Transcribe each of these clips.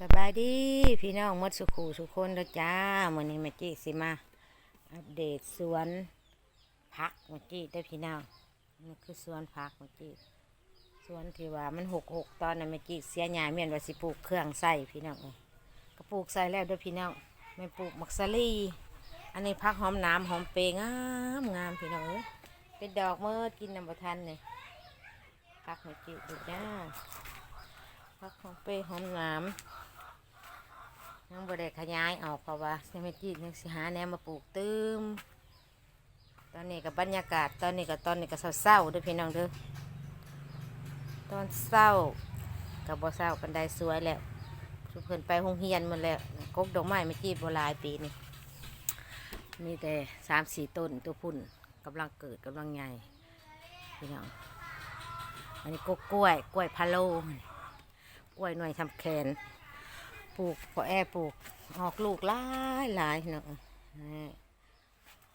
สบายดีพี่น้องมดสุขูสุขคนแล้วจ้ามื้อนี้ม่จีสิมา อัปเดตสวนผักม่จีได้พี่น้องนี่คือสวนผักม่จีสวนที่ว่ามันหกหกตอนนั้นม่จีเสียหญ้าเมียนว่าสิปลูกเครื่องใส่พี่น้องก็ปลูกใส่แล้วด้วยพี่น้องแม่ปลูกมักซาลีอันนี้ผักหอมน้ำหอมเปงามงามพี่น้องเป็นดอกเมื่อกินน้ำประทันเนี่ยผักม่จีดูจ้าพักหอมเปรย์หอมนาม ยังบ่ได้ขยายออกเพราะว่ายังไม่จียังสิหาแนวมาปลูกตืมตอนนี้กับบรรยากาศ ตอนนี้กับตอนนี้ก็เศร้าๆด้วยพี่น้องเด้อตอนเศร้ากับบ่เศร้ากันไดสวยแล้วทุกเพิ่นไปโรงเรียนหมดแล้วกกดอกไม้ไม่จีบโบหลายปีนี่มีแต่สามสี่ต้นตัวพุ่นกำลังเกิดกำลังใหญ่พี่น้องอันนี้กกกล้วย กล้วยพะโล้กล้วยหน่วยทำแขน ปลูกพอแอปลูกออกลูกหลายหลายพี่น้องนี่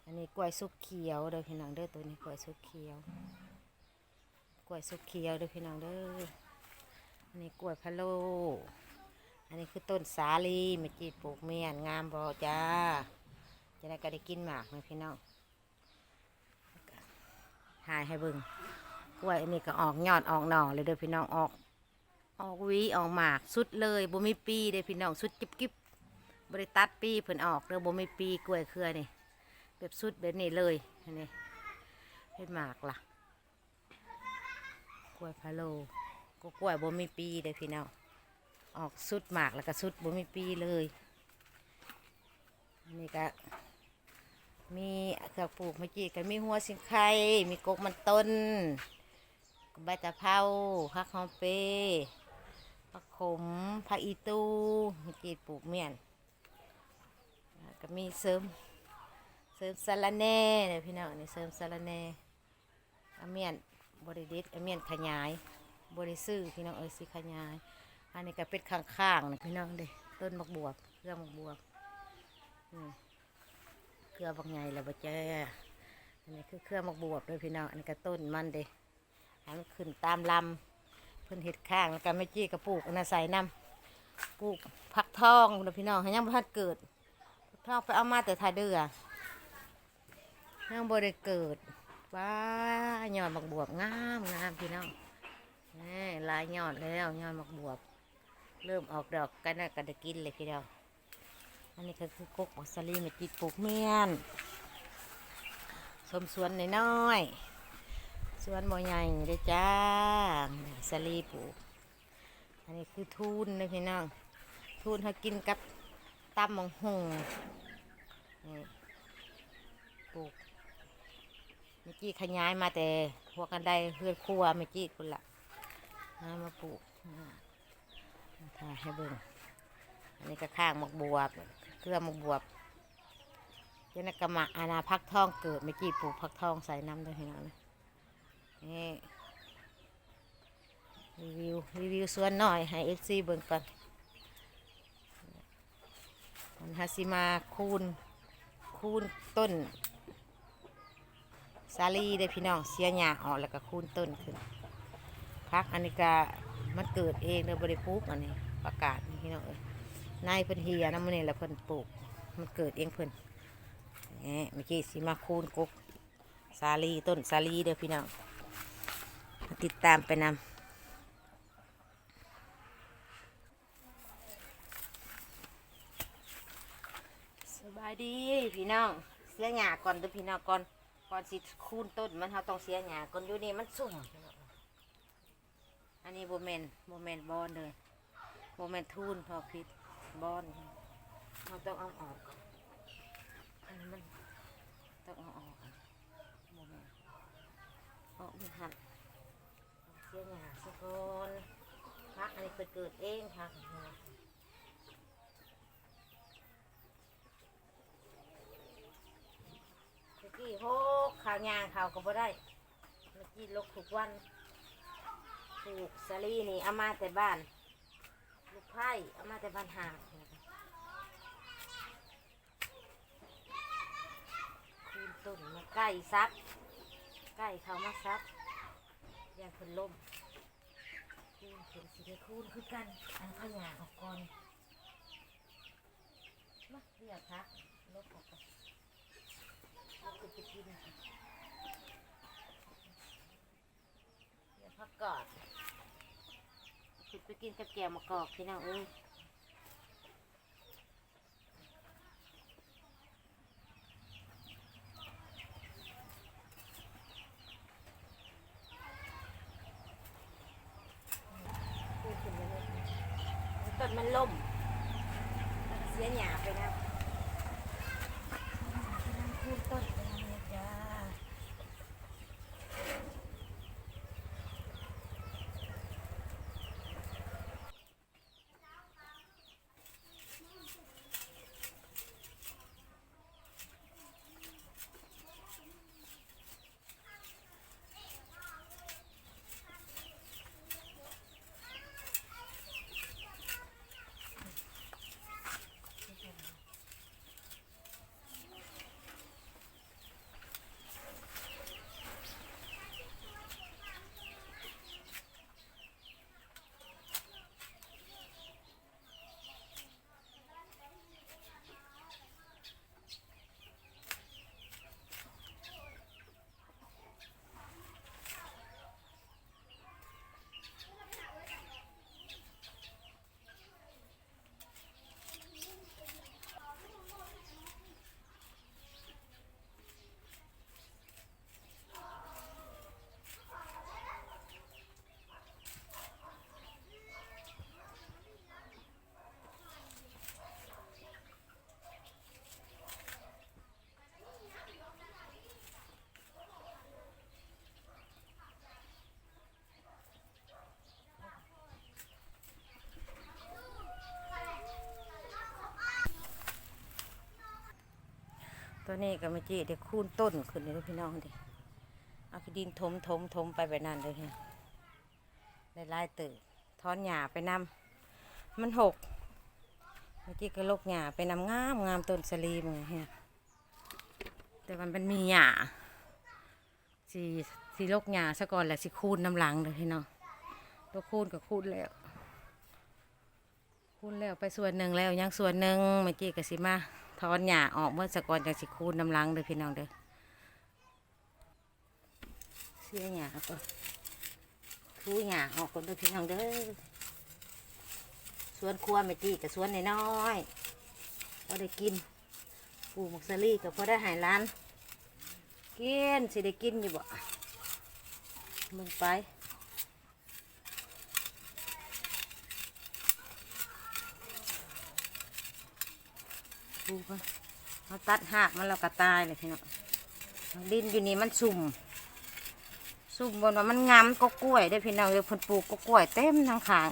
อันนี้กล้วยสุกเขียวเด้อพี่น้องเด้อตัวนี้กล้วยสุกเขียว กล้วยสุกเขียวเด้อพี่น้องเด้ออันนี้กล้วยพะโลอันนี้คือต้นสาลีเมื่อกี้ปลูกเมียนงามบอจ้าจะได้ก็ได้กินหมากไหมพี่น้องหายให้บิ่งกล้วยอันนี้ก็ออกยอดออกหน่อเลยเด้อพี่น้องออก ออกวีออกหมากสุดเลยบ่มีปีเด้พี่น้องสุดกิบกิบบริตัดปีเพิ่นออกเด้อบ่มีปีกล้วยเครือนี่แบบสุดแบบนี้เลยนนี้เฮ็ดหมากล่ะกล้วยพะโลก็กล้วยบ่มีปีเด้พี่น้องออกสุดหมากแล้วก็สุดบ่มีปีเลยอันนี้ก็มีเครื่อปลูกเมื่อกี้ก็มีหัวสิงไข่มีกกมันต้นใบตะเภาผักหอมเป ผักขมผักอีตูมีกีดปลูกเมียนก็มีเสริมเสริมสะระแน่เนี่ยพี่น้องนี่เสริมสะระแน่อเมียนบริดิตอเมียนขยายบริซื้อพี่น้องเอ้ยสิขยาย อันนี้ก็เป็นข้างๆนะพี่น้องเด้ต้นมักบวบเครื่อมักบวบเครือบางไงแล้วบ่เจออันนี้คือเครื่องมักบวบเลยพี่น้องอันนี้ก็ต้นมันเด้ให้มันขึ้นตามลำ พิ่นเห็ดข้างแล้วกันไม่จี้กระปลูกอันนะใส่น้ำปลูกผักทองนะพี่น้องให้ยังบ่ทันเกิดผักทองไปเอามาแต่ทายเดือยังบ่ได้เกิดว้ายอดบักบวบงามงามพี่น้องนี่ลายยอดแล้วยอดบักบวบ เริ่มออกดอกกันแล้วก็ได้กินเลยพี่น้องอันนี้ก็คือกกมักสลีมาจีปลูกเมียนสมสวนน้อยๆ สวนบ่อใหญ่เด้จ้าสลีปลูกอันนี้คือทูนนะพี่น้องทูนเขากินกับตำมังหงนี่ปลูกเมื่อกี้ขยายมาแต่หัวกันได้เพื่อนครัวเมื่อกี้คุณละมามาปลูกอ่าถ่ายให้เบิ่งอันนี้ก็ข้างหมกบวบเครือหมกบวบเจ้านกกรรมะอาณาพักทองเกิดเมื่อกี้ปลูกพักทองใส่น้ำด้วยพี่น้องนะ นี่รีวิวรีวิวสวนหน่อยให้เอฟซีเบิ่งก่อนมันฮาซิมาคูนคูนต้นสาลีได้พี่น้องเสียหญ้าออกแล้วก็คูนต้นขึ้นพักอันนี้ก็มันเกิดเองเลยบริปลูกอันนี้ประกาศพี่น้องเอ้ยนายเพิ่นเฮียน้ำมันนี่แหละเพิ่นปลูก มันเกิดเองเพิ่นนี่เมื่อกี้สิมาคูนกุกสาลีต้นสาลีเด้อพี่น้อง ติดตามไปนำสบายดีพี่น้องเสียหญ้าก่อนเด้อพี่น้องก่อนก่อนสิคูนต้นมันเราต้องเสียหญ้าก่อนอยู่นี่มันสุ่มองอันนี้โบเมนโบเมนบอนเลยโบเมนทูนพอพิษบอนเราต้องเอาออกอันนี้มันต้องเอาออกก่อน โมเมนต์ออกมีหันเสียหยาสะกอน พักอันนี้เกิดเองค่ะเมื่อกี้โหข่าวยางข่าวก็บ่ได้ เมื่อกี้ลกทุกวันปลูกสลีนี่เอามาแต่บ้าน ลูกไผ่เอามาแต่บ้านหาดคูณต้นมาใกล้ซับใกล้เขามาซับอย่าเพิ่นล่ม คูณคือสิได้คูณคือกัน อันขยะออกก่อนมาเรียกพักลบออกไปลบคือไปกินเรียกพักกอดคือไปกินกับแกงมะกอกพี่น้องเอ้ย มันล่มเสียหยาไปนะพูดต้นไปนะจ้า ตัวนี้ก็มาจีเดี๋ยวคูนต้นขึ้นเลยนพี่น้องดิเอาขี้ดินถมถมถมไปแบบนั้นเลยเนี่ยได้ลายตื่นทอนหญ้าไปนำมันหกเมื่อกี้ก็ลกหญ้าไปนำงามงามต้นสลีมึงเฮียแต่มันเป็นมีหญ้าสีสีลกหญ้าซะก่อนแหละสิคูนน้ำหลังเลยพี่น้องตัวคูนกับคูนแล้วคูนแล้วไปส่วนหนึ่งแล้วยังส่วนหนึ่งเมื่อกี้ก็สิมา ถอนหญ้าออกเมื่อสะกอนจากสิคูนน้ำลังเลยพี่น้องเด้อเสียหญ้าก่อนคูหญ้าออกก่อนเด้อพี่น้องเด้อสวนครัวไม่ตีกับสวนน้อยๆพอได้กินปลูกมักซารี่กับพอได้หายร้านกินสิได้กินอยู่บ่มึงไป ดูเขาตัดหากมันแล้วก็ตายเลยพี่น้องดินอยู่นี่มันสุ่ม สุ่มบนว่ามันงามก็กล้วยได้พี่น้องเลยเพิ่นปลูกก็กล้วยเต็มทางขาง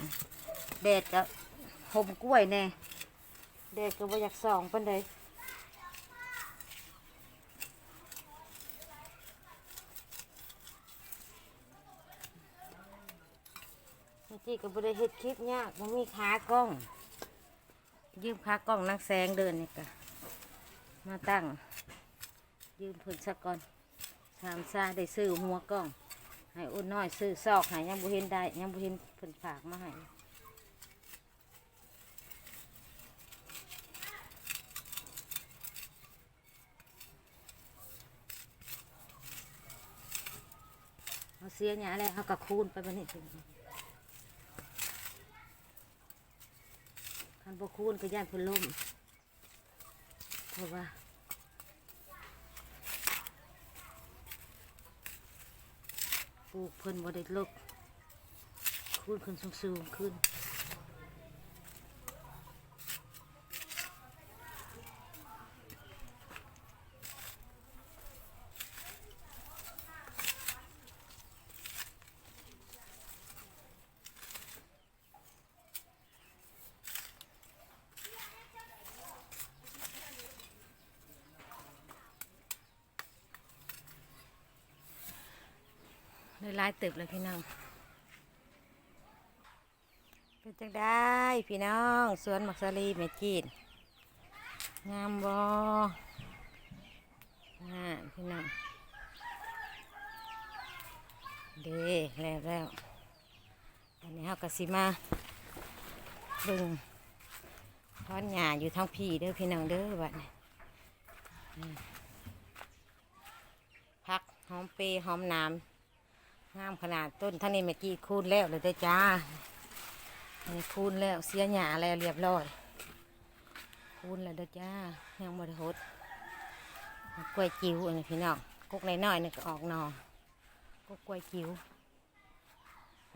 แดดก็ห่มกล้วยแน่แดดก็บ่อยากส่องปานเมื่อกี้ก็บ่ได้เฮ็ดคลิปยากมันมีขากล้อง ยืมขากล้องนักแสงเดินนี่กะมาตั้ง ยืมเพิ่นสักก่อนถามซาได้ซื้อหัวกล้อง ให้อุ่นน้อยซื้อซอกให้ยังบุเห็นได้ยังบุเห็นเพิ่นฝากมาให้เอาเสียหยาแล้วเอากระคูนไปบันนี้ คันบคูนก็ย่านเพิ่นลมเพราะว่าปลูกเพิ่นบ่ได้ลกคูนขึ้นสูงๆขึ้น ลายตึบเลยพี่น้อง เป็นจังได้พี่น้องสวนมักซารีเมจีนงามบอน่าพี่น้องเด้แล้วแล้วอันนี้เฮากะสิมาบิ่งทอนหญ้าอยู่ทั้งพี่เด้อพี่น้องเด้อบัดนี้พักหอมเปยหอมน้ำ งามขนาดต้นทั้งนี้เมื่อกี้คูนแล้วเลยเด้จ้าคูนแล้วเสียหญ้าแล้วเรียบร้อยคูนแล้วเด้จ้ายังบดหดกล้วยจิ๋วอันนี้พี่น้องกุกน้อยๆนี่ก็ออกหนอกุกกล้วยจิ๋ว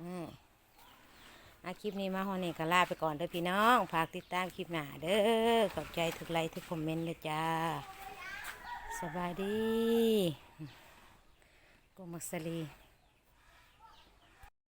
อืมอาคลิปนี้มาฮอนี่ก็ลาไปก่อนเด้อพี่น้องฝากติดตามคลิปหน้าเด้อขอบใจทุกไลค์ทุกคอมเมนต์เลยจ้า สบายดีกมักสลี